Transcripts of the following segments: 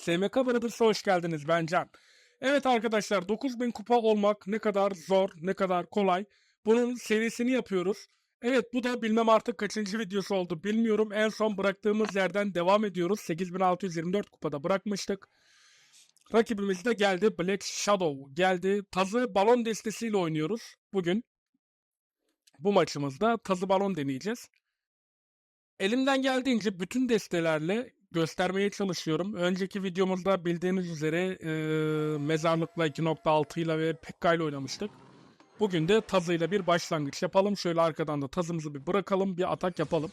SMK Brothers'a hoş geldiniz ben Can. Evet arkadaşlar 9000 kupa olmak ne kadar zor, ne kadar kolay. Bunun serisini yapıyoruz. Evet bu da bilmem artık kaçıncı videosu oldu bilmiyorum. En son bıraktığımız yerden devam ediyoruz. 8624 kupada bırakmıştık. Rakibimiz de geldi. Black Shadow geldi. Tazı balon destesiyle oynuyoruz bugün. Bu maçımızda tazı balon deneyeceğiz. Elimden geldiğince bütün destelerle göstermeye çalışıyorum. Önceki videomuzda bildiğiniz üzere e, mezarlıkla 2.6 ile ve Pekka ile oynamıştık. Bugün de tazıyla bir başlangıç yapalım. Şöyle arkadan da tazımızı bir bırakalım. Bir atak yapalım.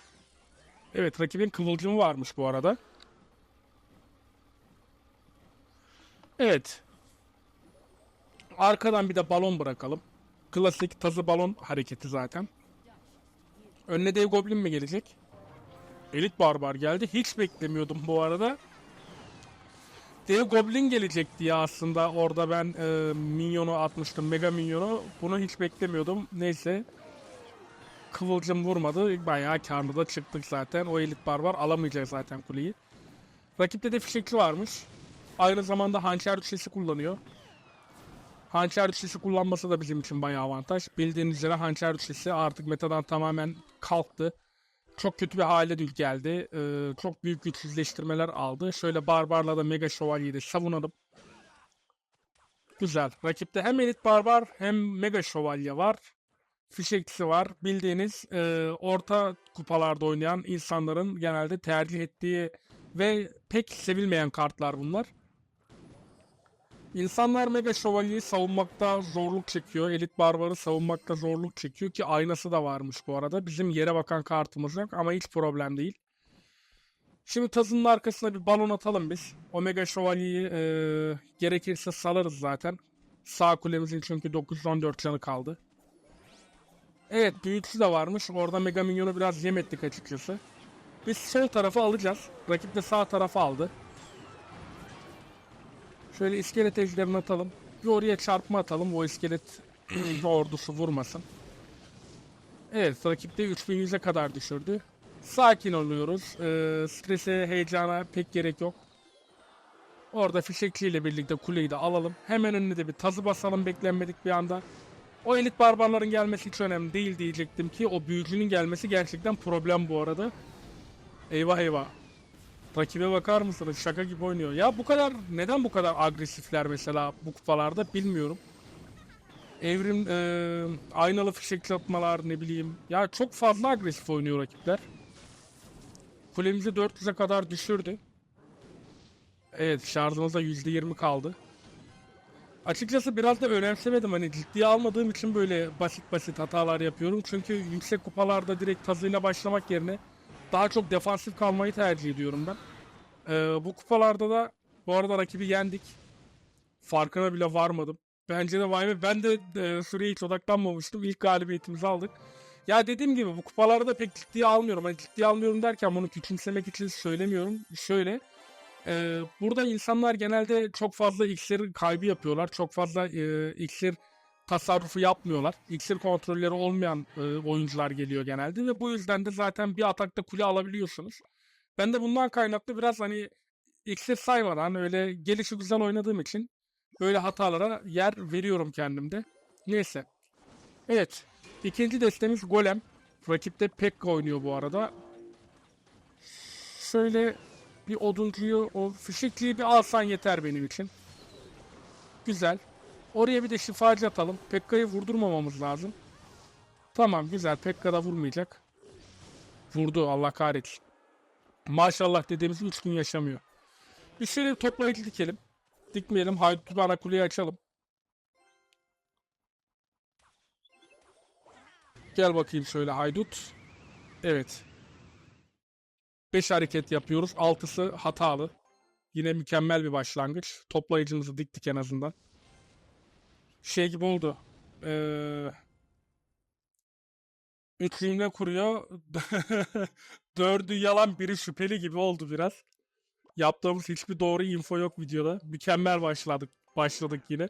Evet rakibin kıvılcımı varmış bu arada. Evet. Arkadan bir de balon bırakalım. Klasik tazı balon hareketi zaten. Önüne dev goblin mi gelecek? Elit barbar geldi. Hiç beklemiyordum bu arada. Dev Goblin gelecek diye aslında orada ben e, minyonu atmıştım. Mega minyonu. Bunu hiç beklemiyordum. Neyse. Kıvılcım vurmadı. Bayağı karlı da çıktık zaten. O elit barbar alamayacak zaten kuleyi. Rakipte de fişekçi varmış. Aynı zamanda hançer düşesi kullanıyor. Hançer düşesi kullanması da bizim için bayağı avantaj. Bildiğiniz üzere hançer düşesi artık metadan tamamen kalktı çok kötü bir hale geldi. Ee, çok büyük güçsüzleştirmeler aldı. Şöyle Barbar'la da Mega Şövalye'yi de savunalım. Güzel. Rakipte hem Elit Barbar hem Mega Şövalye var. Fişekçisi var. Bildiğiniz e, orta kupalarda oynayan insanların genelde tercih ettiği ve pek sevilmeyen kartlar bunlar. İnsanlar Mega Şövalye'yi savunmakta zorluk çekiyor. Elit Barbar'ı savunmakta zorluk çekiyor ki aynası da varmış bu arada. Bizim yere bakan kartımız yok ama hiç problem değil. Şimdi tazının arkasına bir balon atalım biz. Omega Şövalye'yi e, gerekirse salarız zaten. Sağ kulemizin çünkü 914 canı kaldı. Evet büyücüsü de varmış. Orada Mega Minyon'u biraz yem ettik açıkçası. Biz sol tarafı alacağız. Rakip de sağ tarafı aldı. Şöyle iskelet ejderini atalım. Bir oraya çarpma atalım. O iskelet ordusu vurmasın. Evet rakip de 3100'e kadar düşürdü. Sakin oluyoruz. Ee, strese, heyecana pek gerek yok. Orada fişekçiyle birlikte kuleyi de alalım. Hemen önüne de bir tazı basalım beklenmedik bir anda. O elit barbarların gelmesi hiç önemli değil diyecektim ki o büyücünün gelmesi gerçekten problem bu arada. Eyvah eyvah. Rakibe bakar mısınız? Şaka gibi oynuyor. Ya bu kadar neden bu kadar agresifler mesela bu kupalarda bilmiyorum. Evrim e, aynalı fişek atmalar ne bileyim. Ya çok fazla agresif oynuyor rakipler. Kulemizi 400'e kadar düşürdü. Evet şarjımızda %20 kaldı. Açıkçası biraz da önemsemedim hani ciddiye almadığım için böyle basit basit hatalar yapıyorum. Çünkü yüksek kupalarda direkt tazıyla başlamak yerine daha çok defansif kalmayı tercih ediyorum ben. Ee, bu kupalarda da bu arada rakibi yendik. Farkına bile varmadım. Bence de vay be ben de e, süreye hiç odaklanmamıştım. İlk galibiyetimizi aldık. Ya dediğim gibi bu kupalarda pek ciddiye almıyorum. Hani ciddiye almıyorum derken bunu küçümsemek için söylemiyorum. Şöyle. E, burada insanlar genelde çok fazla iksir kaybı yapıyorlar. Çok fazla e, iksir tasarrufu yapmıyorlar. İksir kontrolleri olmayan e, oyuncular geliyor genelde ve bu yüzden de zaten bir atakta kule alabiliyorsunuz. Ben de bundan kaynaklı biraz hani iksir saymadan öyle gelişi güzel oynadığım için böyle hatalara yer veriyorum kendimde. Neyse. Evet. İkinci destemiz Golem. Rakipte Pekka oynuyor bu arada. Şöyle bir oduncuyu, o fişekliği bir alsan yeter benim için. Güzel. Oraya bir de şifacı atalım. Pekka'yı vurdurmamamız lazım. Tamam güzel. Pekka da vurmayacak. Vurdu Allah kahretsin. Maşallah dediğimiz 3 gün yaşamıyor. Biz şöyle bir toplayıcı dikelim. Dikmeyelim. Haydut'u ana kuleyi açalım. Gel bakayım şöyle haydut. Evet. 5 hareket yapıyoruz. 6'sı hatalı. Yine mükemmel bir başlangıç. Toplayıcımızı diktik en azından. Şey gibi oldu. Ee, üç cümle kuruyor. Dördü yalan biri şüpheli gibi oldu biraz. Yaptığımız hiçbir doğru info yok videoda. Mükemmel başladık. Başladık yine.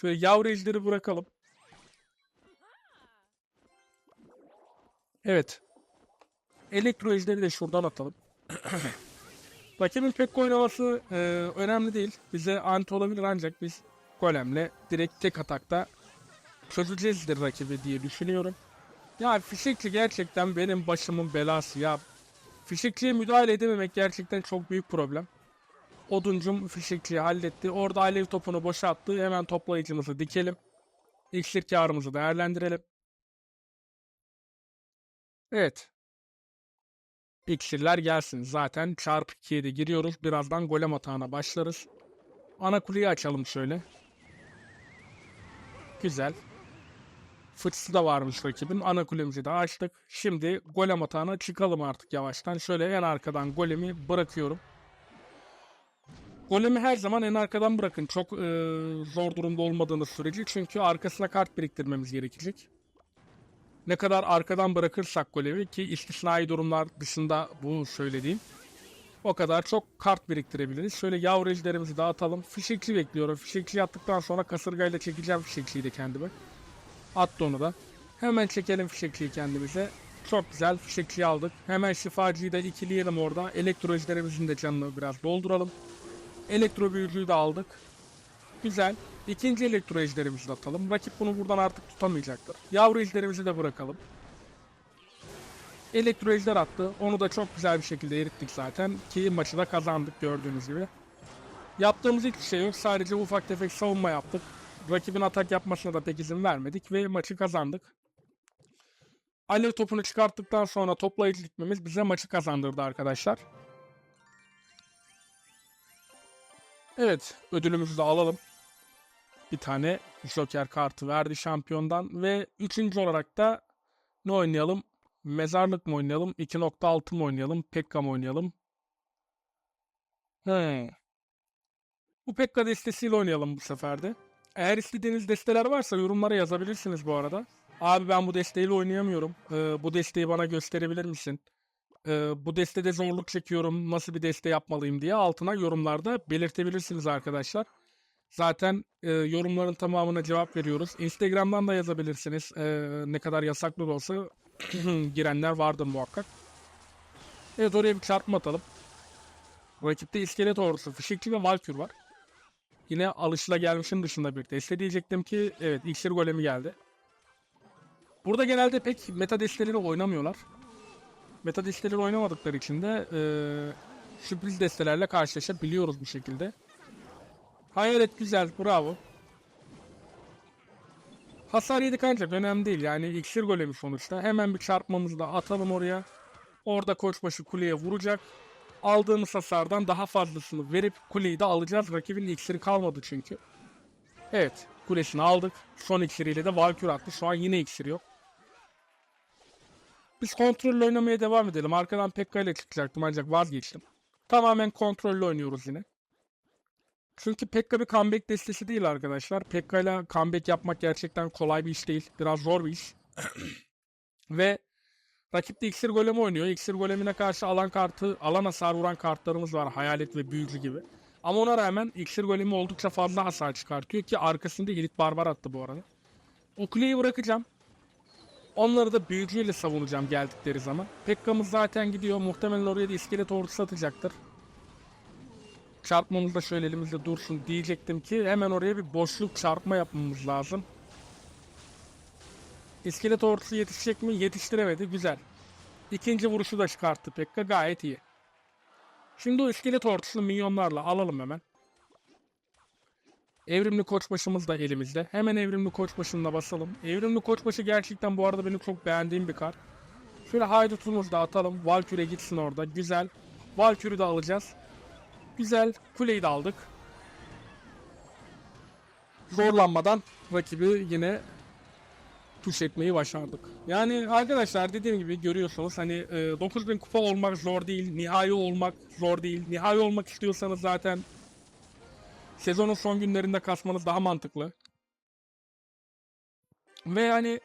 Şöyle yavru ejderi bırakalım. Evet. Elektro ejderi de şuradan atalım. Rakibin pek oynaması e, önemli değil. Bize anti olabilir ancak biz golemle direkt tek atakta çözeceğizdir rakibi diye düşünüyorum. Ya fişekçi gerçekten benim başımın belası ya. Fişekçiye müdahale edememek gerçekten çok büyük problem. Oduncum fişekçiyi halletti. Orada alev topunu boşalttı. Hemen toplayıcımızı dikelim. İksir karımızı değerlendirelim. Evet. İksirler gelsin. Zaten çarpı 2'ye de giriyoruz. Birazdan golem atağına başlarız. Ana kuleyi açalım şöyle. Güzel. Fıçısı da varmış rakibin. Ana kulemizi de açtık. Şimdi golem atağına çıkalım artık yavaştan. Şöyle en arkadan golemi bırakıyorum. Golemi her zaman en arkadan bırakın. Çok e, zor durumda olmadığınız sürece. Çünkü arkasına kart biriktirmemiz gerekecek. Ne kadar arkadan bırakırsak golemi ki istisnai durumlar dışında bu söylediğim. O kadar çok kart biriktirebiliriz. Şöyle yavru ejderimizi dağıtalım. Fişekçi bekliyorum. Fişekçi yaptıktan sonra kasırgayla çekeceğim fişekçiyi de kendime. Attı onu da. Hemen çekelim fişekçiyi kendimize. Çok güzel fişekçiyi aldık. Hemen şifacıyı da ikileyelim orada. Elektro ejderimizin de canını biraz dolduralım. Elektro büyücüyü de aldık. Güzel. İkinci elektro ejderimizi de atalım. Rakip bunu buradan artık tutamayacaktır. Yavru ejderimizi de bırakalım. Elektro ejder attı. Onu da çok güzel bir şekilde erittik zaten. Ki maçı da kazandık gördüğünüz gibi. Yaptığımız hiçbir şey yok. Sadece ufak tefek savunma yaptık. Rakibin atak yapmasına da pek izin vermedik ve maçı kazandık. Alev topunu çıkarttıktan sonra toplayıcı gitmemiz bize maçı kazandırdı arkadaşlar. Evet, ödülümüzü de alalım. Bir tane Joker kartı verdi şampiyondan ve üçüncü olarak da ne oynayalım? Mezarlık mı oynayalım? 2.6 mı oynayalım? Pekka mı oynayalım? He. Bu Pekka destesiyle oynayalım bu sefer de. Eğer istediğiniz desteler varsa yorumlara yazabilirsiniz bu arada. Abi ben bu desteğiyle oynayamıyorum. Ee, bu desteği bana gösterebilir misin? Ee, bu destede zorluk çekiyorum. Nasıl bir deste yapmalıyım diye altına yorumlarda belirtebilirsiniz arkadaşlar. Zaten e, yorumların tamamına cevap veriyoruz. Instagram'dan da yazabilirsiniz. Ee, ne kadar yasaklı da olsa girenler vardır muhakkak. Evet oraya bir çarpma atalım. Rakipte iskelet ordusu, fişekçi ve valkür var. Yine alışılagelmişin dışında bir deste diyecektim ki evet iksir golemi geldi. Burada genelde pek meta desteleri oynamıyorlar. Meta desteleri oynamadıkları için de eee, sürpriz destelerle karşılaşabiliyoruz bir şekilde. Hayalet güzel bravo. Hasar yedik ancak önemli değil yani iksir golemi sonuçta. Hemen bir çarpmamızı da atalım oraya. Orada koçbaşı kuleye vuracak. Aldığımız hasardan daha fazlasını verip kuleyi de alacağız. Rakibin iksiri kalmadı çünkü. Evet kulesini aldık. Son iksiriyle de Valkür attı. Şu an yine iksiri yok. Biz kontrollü oynamaya devam edelim. Arkadan Pekka ile çıkacaktım ancak vazgeçtim. Tamamen kontrollü oynuyoruz yine. Çünkü Pekka bir comeback destesi değil arkadaşlar. Pekka ile comeback yapmak gerçekten kolay bir iş değil. Biraz zor bir iş. Ve rakipte iksir golemi oynuyor. İksir golemine karşı alan kartı, alan hasar vuran kartlarımız var. Hayalet ve büyücü gibi. Ama ona rağmen iksir golemi oldukça fazla hasar çıkartıyor ki arkasında elit barbar attı bu arada. O bırakacağım. Onları da büyücüyle savunacağım geldikleri zaman. Pekka'mız zaten gidiyor. Muhtemelen oraya da iskelet ordusu atacaktır. Çarpmamız da şöyle elimizde dursun diyecektim ki hemen oraya bir boşluk çarpma yapmamız lazım. İskelet ordusu yetişecek mi? Yetiştiremedi. Güzel. İkinci vuruşu da çıkarttı Pekka. Gayet iyi. Şimdi o iskelet ordusunu minyonlarla alalım hemen. Evrimli koçbaşımız da elimizde. Hemen evrimli koçbaşına basalım. Evrimli koçbaşı gerçekten bu arada benim çok beğendiğim bir kart. Şöyle haydutumuzu da atalım. Valküre gitsin orada. Güzel. Valkür'ü de alacağız. Güzel. Kuleyi de aldık. Zorlanmadan rakibi yine tuş etmeyi başardık. Yani arkadaşlar dediğim gibi görüyorsunuz hani e, 9000 kupa olmak zor değil. Nihai olmak zor değil. Nihai olmak istiyorsanız zaten sezonun son günlerinde kasmanız daha mantıklı. Ve yani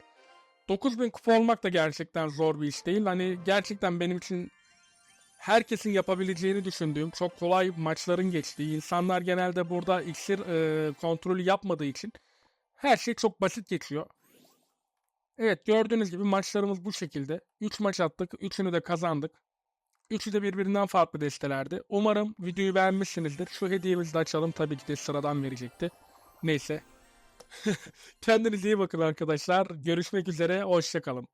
9000 kupa olmak da gerçekten zor bir iş değil. Hani gerçekten benim için herkesin yapabileceğini düşündüğüm çok kolay maçların geçtiği, insanlar genelde burada iksir e, kontrolü yapmadığı için her şey çok basit geçiyor. Evet gördüğünüz gibi maçlarımız bu şekilde. 3 maç attık, 3'ünü de kazandık. Üçü de birbirinden farklı destelerdi. Umarım videoyu beğenmişsinizdir. Şu hediyemizi de açalım. Tabii ki de sıradan verecekti. Neyse. Kendinize iyi bakın arkadaşlar. Görüşmek üzere. Hoşçakalın.